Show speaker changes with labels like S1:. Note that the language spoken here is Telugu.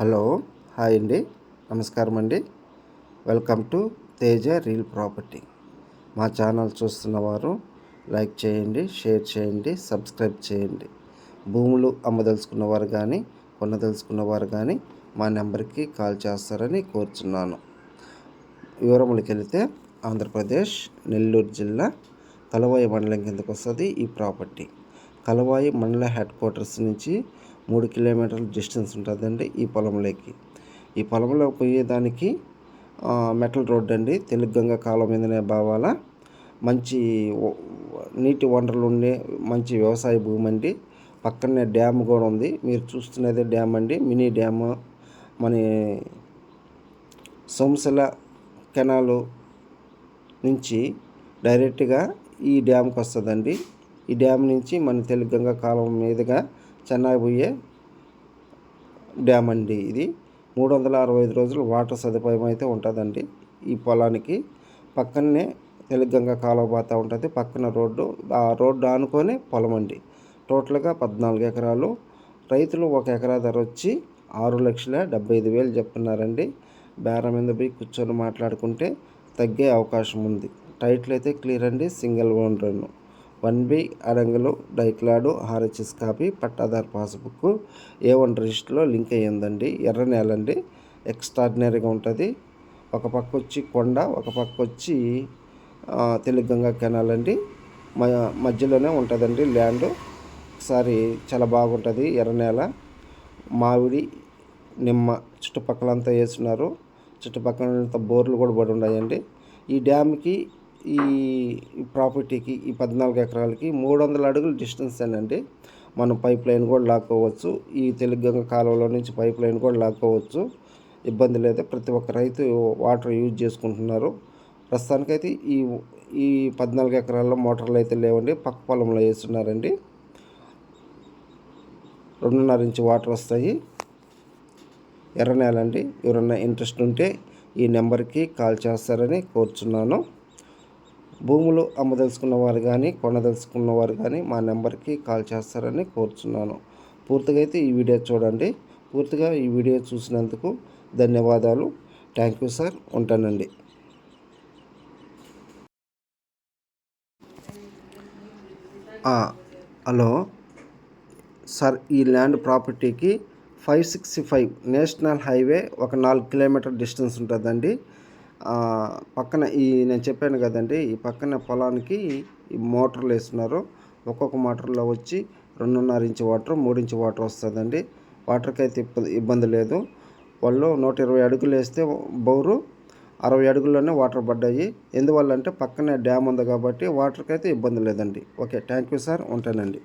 S1: హలో హాయ్ అండి. నమస్కారం అండి. Welcome to Teja real property. మా ఛానల్ చూస్తున్న వారు లైక్ చేయండి షేర్ చేయండి సబ్స్క్రైబ్ చేయండి. భూములు అమ్మదలుచుకున్న వారు కానీ కొనదలుచుకున్నవారు కానీ మా నెంబర్కి కాల్ చేస్తారని కోరుచున్నాను. వివరములకి వెళితే ఆంధ్రప్రదేశ్ నెల్లూరు జిల్లా కలవాయి మండలం కిందకు వస్తుంది ఈ ప్రాపర్టీ. కలవాయి మండల హెడ్ క్వార్టర్స్ నుంచి మూడు కిలోమీటర్ల డిస్టెన్స్ ఉంటుందండి ఈ పొలంలోకి ఈ పొలంలో పోయేదానికి మెటల్ రోడ్ అండి. తెలుగు కాలం మీదనే బావాల మంచి నీటి వనరులు ఉండే మంచి వ్యవసాయ భూమి అండి. పక్కనే డ్యామ్ కూడా ఉంది. మీరు చూస్తున్నదే డ్యామ్ అండి. Mini dam. మన సోమశల కెనాలు నుంచి డైరెక్ట్గా ఈ డ్యామ్కి వస్తుందండి. ఈ డ్యామ్ నుంచి మన తెలుగు గంగ కాలం మీదుగా చెన్నై పోయే డ్యామ్ అండి ఇది. మూడు వందల అరవై ఐదు రోజులు వాటర్ సదుపాయం అయితే ఉంటుందండి. ఈ పొలానికి పక్కనే తెలుగంగ కాలువ బాత ఉంటుంది. పక్కన రోడ్డు ఆ రోడ్డు ఆనుకొని పొలం అండి. టోటల్గా పద్నాలుగు ఎకరాలు. రైతులు ఒక ఎకరా ధర వచ్చి ఆరు లక్షల డెబ్బై ఐదు వేలు చెప్తున్నారండి. బేరం మీద పోయి కూర్చొని మాట్లాడుకుంటే తగ్గే అవకాశం ఉంది. టైటిల్ అయితే క్లియర్ అండి. సింగిల్ ఓనర్ వన్ బి అడంగులు డైక్లాడు ఆర్హెచ్ఎస్ కాపీ పట్టాదార్ పాస్బుక్ ఏ వన్ రిజిస్టర్లో లింక్ అయ్యిందండి ఎర్ర నేల అండి ఎక్స్ట్రాడినరీగా ఉంటుంది. ఒక పక్క వచ్చి కొండ ఒక పక్క వచ్చి తెలుగంగా కెనాల్ అండి. మధ్యలోనే ఉంటుందండి ల్యాండ్. ఒకసారి చాలా బాగుంటుంది ఎర్ర నేల. మామిడి నిమ్మ చుట్టుపక్కలంతా వేస్తున్నారు చుట్టుపక్కల బోర్లు కూడా పడి ఉన్నాయండి. ఈ డ్యామ్కి ఈ ప్రాపర్టీకి ఈ పద్నాలుగు ఎకరాలకి మూడు వందల అడుగులు డిస్టెన్స్ అండి. మనం పైప్ లైన్ కూడా లాక్కోవచ్చు. ఈ తెలుగు కాలువలో నుంచి పైప్ లైన్ కూడా లాక్కోవచ్చు. ఇబ్బంది లేదా ప్రతి ఒక్క రైతు వాటర్ యూజ్ చేసుకుంటున్నారు. ప్రస్తుతానికైతే ఈ ఈ పద్నాలుగు ఎకరాల్లో మోటార్లు అయితే లేవండి. పక్క పొలంలో వేస్తున్నారండి. రెండున్నర ఇంచు వాటర్ వస్తాయి. ఎర్ర నేలండి. ఎవరన్నా ఇంట్రెస్ట్ ఉంటే ఈ నెంబర్కి కాల్ చేస్తారని కోరుచున్నాను. భూములు అమ్మదలుచుకున్న వారు కానీ కొనదలుచుకున్న వారు కానీ మా నెంబర్కి కాల్ చేస్తారని కోరుచున్నాను. పూర్తిగా అయితే ఈ వీడియో చూడండి. పూర్తిగా ఈ వీడియో చూసినందుకు ధన్యవాదాలు. Thank you sir. ఉంటానండి. హలో. సార్ ఈ ల్యాండ్ ప్రాపర్టీకి five sixty five national highway ఒక నాలుగు కిలోమీటర్ డిస్టెన్స్ ఉంటుందండి. పక్కన ఈ నేను చెప్పాను కదండి ఈ పక్కన పొలానికి ఈ మోటార్లు వేస్తున్నారు. ఒక్కొక్క మోటార్లో వచ్చి రెండున్నర ఇంచు వాటర్ మూడు ఇంచు వాటర్ వస్తుందండి. వాటర్కి అయితే ఇబ్బంది లేదు. వాళ్ళు నూట ఇరవై అడుగులు వేస్తే బోరు అరవై అడుగుల్లోనే వాటర్ పడ్డాయి. ఎందువల్ల అంటే పక్కనే డ్యామ్ ఉంది కాబట్టి వాటర్కి అయితే ఇబ్బంది లేదండి. Okay thank you sir. ఉంటానండి.